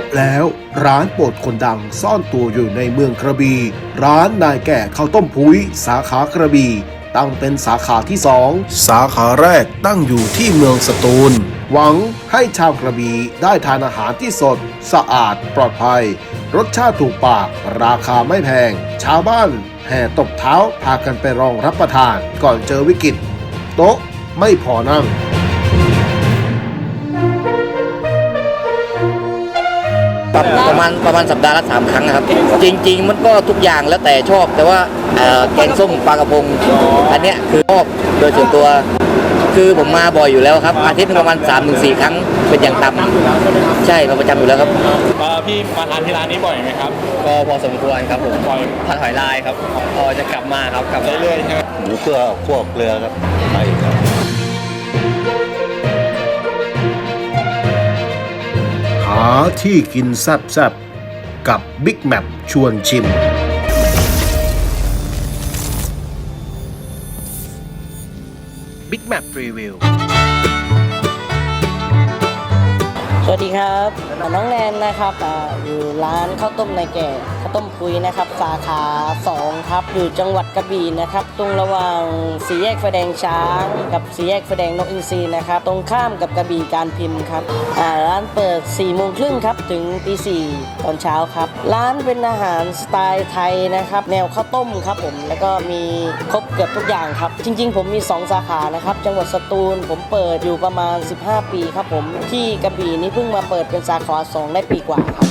บแล้ว ร้านโปรดคนดังซ่อนตัวอยู่ในเมืองกระบี่ร้านนายแก่ข้าวต้มพุ้ยสาขากระบี่ตั้งเป็นสาขาที่สองสาขาแรกตั้งอยู่ที่เมืองสตูล หวังให้ชาวกระบี่ได้ทานอาหารที่สด สะอาดปลอดภัย รสชาติถูกปาก ราคาไม่แพง ชาวบ้านแห่ตบเท้าพากันไปรองรับประทานก่อนเจอวิกฤตโต๊ะไม่พอนั่ง ประมาณประมาณสัปดาห์ละสามครั้งนะครับจริง ๆ มันก็ทุกอย่างแล้วแต่ชอบ แต่ว่าเอ่อแกงส้มปลากระพงอันเนี้ยคือชอบโดยส่วนตัว คือผมมาบ่อยอยู่แล้วครับอาทิตย์หนึ่งประมาณ3าถึงสครั้งเป็นอย่างต่ำใช่เราประจำอยู่แล้วครับ เอ่อพี่มาทานที่ร้านนี้บ่อยไหมครับ ก็พอสมควรครับผมบ่อยผัดหอยลายครับพอจะกลับมาครับกลับมา เรื่อยๆใช่ไหม หมูเกลือคั่วเกลือครับไปครับาที่กินแซ่บๆ กับบิ๊กแมปชวนชิม บิ๊กแมปรีวิว สวัสดีครับ น้องแนนนะครับอาอยู่ร้านข้าวต้มนายแก่ ต้มคุยนะครับ สาขา2ครับอยู่จังหวัดกระบี่นะครับ ตรงระหว่างสีแยกไฟแดงช้างกับสีแยกไฟแดงนกอินทรีนะครับ ตรงข้ามกับกระบี่การพิมพ์ครับร้านเปิด4ี่โมงครึ่งครับถึงตีสี่ตอนเช้าครับ ร้านเป็นอาหารสไตล์ไทยนะครับ แนวข้าวต้มครับผมแล้วก็มีครบเกือบทุกอย่างครับ จริง ๆ ผมมี 2 สาขานะครับจังหวัดสตูลผมเปิดอยู่ประมาณ 15 ปีครับผมที่กระบี่นี่เพิ่งมาเปิดเป็นสาขา2ได้ปีกว่าครับ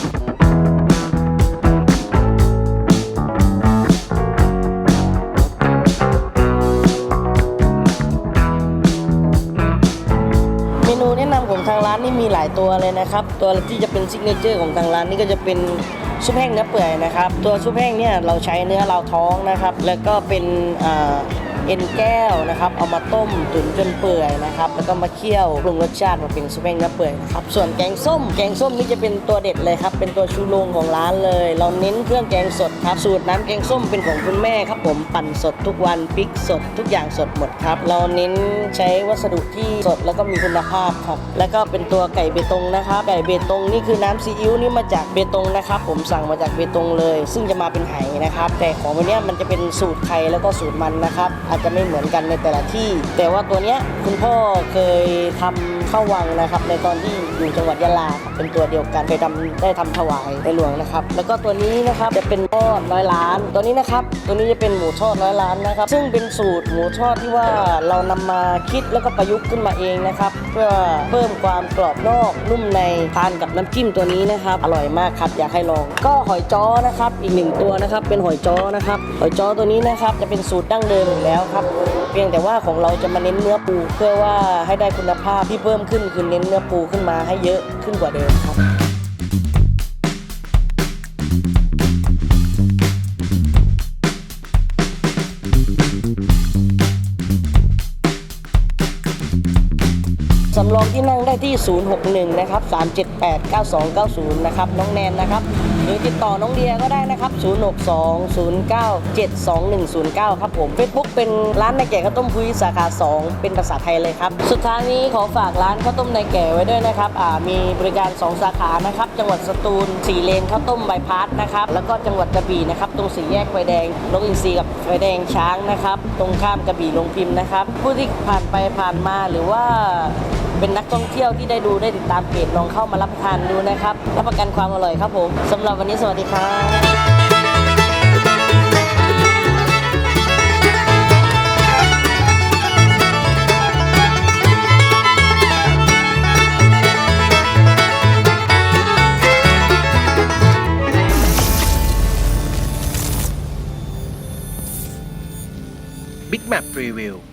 างร้านนี่มีหลายตัวเลยนะครับ ตัวที่จะเป็นซิกเนเจอร์ของทางร้านนี่ก็จะเป็นซุปแห้งเนื้อเปื่อยนะครับ ตัวซุปแห้งเนี่ยเราใช้เนื้อเราท้องนะครับ แล้วก็เป็นอ่า เอ็นแก้วนะครับ เอามาต้มตุ๋นจนเปื่อยนะครับ แล้วก็มาเคี่ยวปรุงรสชาติมาเป็นซุปงเนื้อเปื่อยนะครับ ส่วนแกงส้ม แกงส้มนี่จะเป็นตัวเด็ดเลยครับ เป็นตัวชูโรงของร้านเลย เราเน้นเครื่องแกงสดครับ สูตรน้ำแกงส้มเป็นของคุณแม่ครับผม ปั่นสดทุกวันพริกสดทุกอย่างสดหมดครับ เราเน้นใช้วัสดุที่สดแล้วก็มีคุณภาพครับ แล้วก็เป็นตัวไก่เบตงนะครับ ไก่เบตงนี่คือน้ำซีอิ๊วนี่มาจากเบตงนะครับ ผมสั่งมาจากเบตงเลย ซึ่งจะมาเป็นไหนะครับ แต่ของวันเนี้ยมันจะเป็นสูตรไข่แล้วก็สูตรมันนะครับอาจจะไม่เหมือนกันในแต่ละที่ แต่ว่าตัวเนี้ยคุณพ่อเคยทำข้าวังนะครับ ในตอนที่อยู่จังหวัดยะลาเป็นตัวเดียวกันเคยทำได้ทำถวายในหลวงนะครับ แล้วก็ตัวนี้นะครับจะเป็นทอดร้อยล้าน ตัวนี้นะครับ ตัวนี้จะเป็นหมูทอดร้อยล้านนะครับ ซึ่งเป็นสูตรหมูทอดที่ว่าเรานำมาคิดแล้วก็ประยุกต์ขึ้นมาเองนะครับ เพื่อเพิ่มความกรอบนอกนุ่มในทานกับน้ำจิ้มตัวนี้นะครับ อร่อยมากครับอยากให้ลอง ก็หอยจ้อนะครับ อีกหนึ่งตัวนะครับเป็นหอยจ้อนะครับ หอยจ้อตัวนี้นะครับจะเป็นสูตรดั้งเดิมอยู่แล้วครับ เพียงแต่ว่าของเราจะมาเน้นเนื้อปู เพื่อว่าให้ได้คุณภาพที่เพิ่มขึ้นคือเน้นเนื้อปูขึ้นมาให้เยอะขึ้นกว่าเดิมครับสำรองที่นั่งได้ที่ 061 นะครับ 378 9290 นะครับ น้องแนนนะครับ หรือติดต่อน้องเดียก็ได้นะครับ 062 09 72109 ครับผม Facebook เป็นร้านในแก่ข้าวต้มพุ้ยสาขา 2 เป็นภาษาไทยเลยครับ สุดท้ายนี้ขอฝากร้านข้าวต้มในแก่ไว้ด้วยนะครับมีบริการ 2 สาขานะครับ จังหวัดสตูลสีเลนข้าวต้มใบพัดนะครับ แล้วก็จังหวัดกระบี่นะครับ ตรงสี่แยกไฟแดงนกอินทรีกับไฟแดงช้างนะครับ ตรงข้ามกระบี่ลงพิมพ์นะครับ ผู้ที่ผ่านไปผ่านมาหรือว่า เป็นนักท่องเที่ยวที่ได้ดูได้ติดตามเพจลองเข้ามารับประทานดูนะครับรับประกันความอร่อยครับผมสำหรับวันนี้สวัสดีครับบิ๊กแมปรีวิว